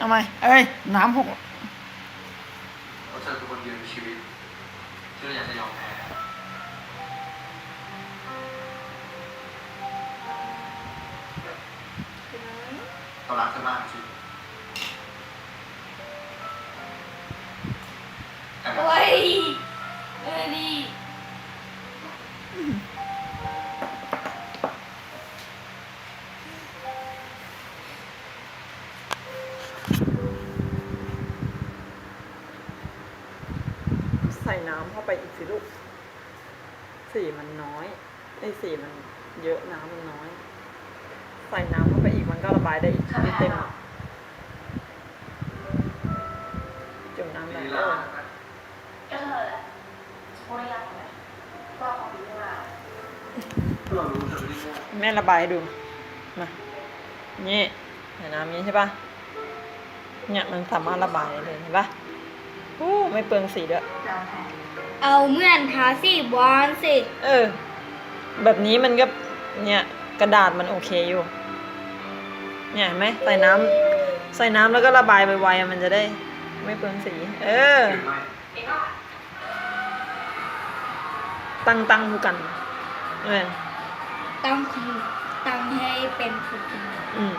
เอาไหมเอ้ย น้ำหกเพราะเธอคือคนเดียวในชีวิตที่เราอยากจะยอมแพ้เรารักเธอมากจริง ส่น้ำเข้าไปอีกสิลูกสีมันน้อยไอ้สีมันเยอะน้ำมันน้อย ใส่น้ำเข้าไปอีกมันก็ระบายได้อีกไม่เต็มอะจุ่มน้ำไปลีเอลาอก็เธอแหละโมยากไหมว่าของดีมากเรารู้เธอไม่ได้โง่แม่ระบายให้ดู มา นี่ใส่น้ำนี้ใช่ปะเนี่ยมันสามารถระบายได้เลยเห็นปะโอ้ไม่เปลืองสีด้วยยอมแพ้เอาเหมือนทาสีบอลสิ เออ แบบนี้มันก็เนี่ยกระดาษมันโอเคอยู่ เนี่ยเห็นไหมใส่น้ำใส่น้ำแล้วก็ระบายไวๆอะมันจะได้ ไม่เปลืองสี เออหรือไม่เองก็ตั้งตั้งคู่กันเออตั้งคือตั้งให้เป็นคืออืม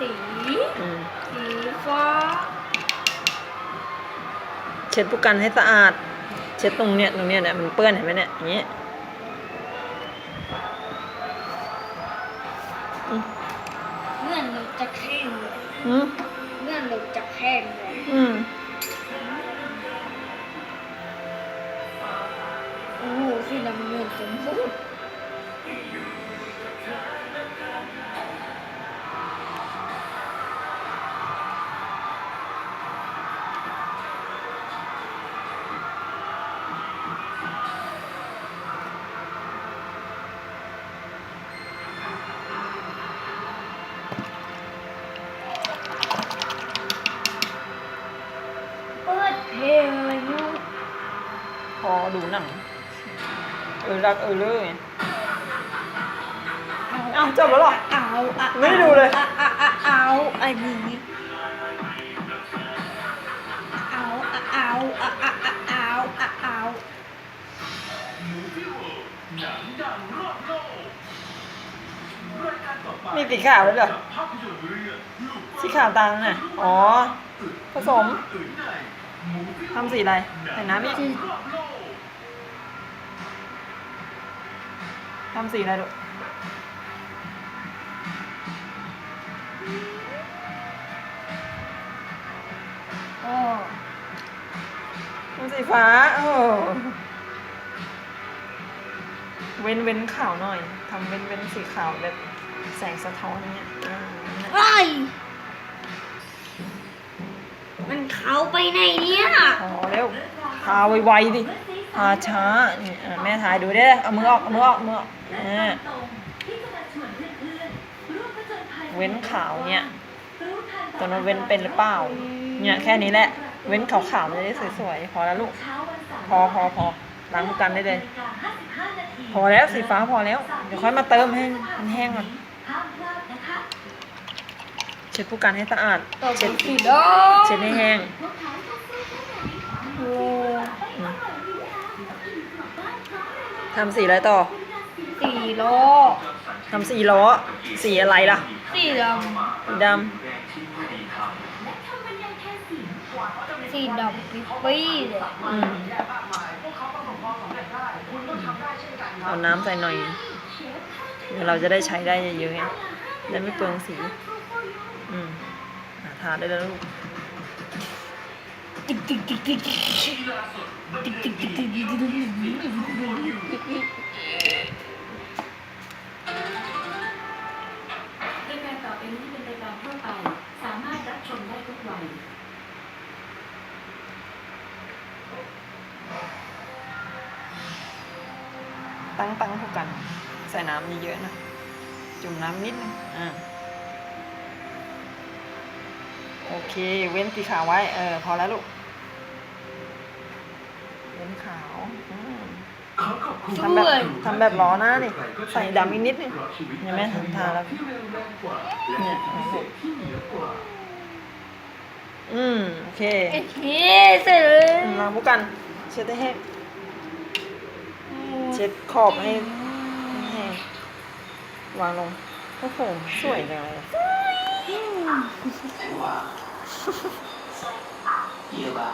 สี อืมสีฟ้าเช็ดผู้กันให้สะอาด เช็ดตรงเนี้ยตรงเนี้ยเนี่ยมันเปื้อนเห็นไหมเนี่ยอย่างเงี้ยอืมเหมือนเราจะแข้งเลยอืมเหมือนเราจะแข้งเลยอืมโอ้โหสีน้ำเงินจนพูดเพอดูหนัง เออรักเออเลยอ้าจบแล้วเหรอ เอาอะไม่ได้ดูเลยอาอะอะเอาอันนี้เอาอะเอาอะอะอะเอาอะเอามีสีขาวด้วยเหรอสีขาวตาน่ะ อ๋อ ผสม ทำสีอะไรใส่น้ำอีกทำสีอะไรลูโอ้ทำสีฟ้า โอ้ เว้นเว้นขาวหน่อย ทำเว้นเว้นสีขาวแบบแสงสะท้อนเนี้ย เขาไปไหนเนี่ยพอเร็วทาไวๆดิทาช้านี่อะแม่ถ่ายดูได้เอามือออกเอามือออกเอามือออกอ่าเว้นขาวเนี่ยตัวนั้นเว้นเป็นหรือเปล่า เนี่ยแค่นี้แหละ เว้นขาวๆจะได้สวยๆ พอแล้วลูก พอพอพอล้างกันได้เลย พอแล้วสีฟ้าพอแล้ว เดี๋ยวค่อยมาเติมให้มันแห้งก่อน เช็ดผู้กันให้สะอาดต่อไปเช็ดสีดเช็ดให้แห้งำโอ้อืมทำสีอะไรต่อ สีล้อทำสีล้อ สีอะไรล่ะ สีดสีดำสีดำปิ๊ปี้เลยำอืมเอาน้ำใส่หน่อยเดี๋ยวเราจะได้ใช้ได้เยอะๆไงจะไม่เปลืองสี อืมอะทาได้แล้วลูกติ๊กติ๊กติ๊กติ๊กติ๊กติ๊กติ๊กติ๊กติ๊กติ๊กรายการต่อไปนี้เป็นรายการทั่วไปสามารถรับชมได้ทุกวัยตั้งตั้งเท่ากัน ใส่น้ำเยอะๆนะ จุ่มน้ำนิดนึงอ่า เค เว้นสีขาวไว้ เออ พอแล้วลูก เว้นขาวอืมขอขอบคุณทำแบบทำแบบล้อหน้าดิใส่ดำอีกนิดนึงเห็นไหมทำทาแล้วที่เร็วแรงกว่าและเนี่ยพิเศษที่เหนือกว่าอืม โอเคโอเคเสร็จเลยอืมล้างผู้กัน เช็ดให้แห้งเช็ดขอบให้ให้แห้งวางลง โอ้โห สวยจังเลยว่าเยี่ยบ้า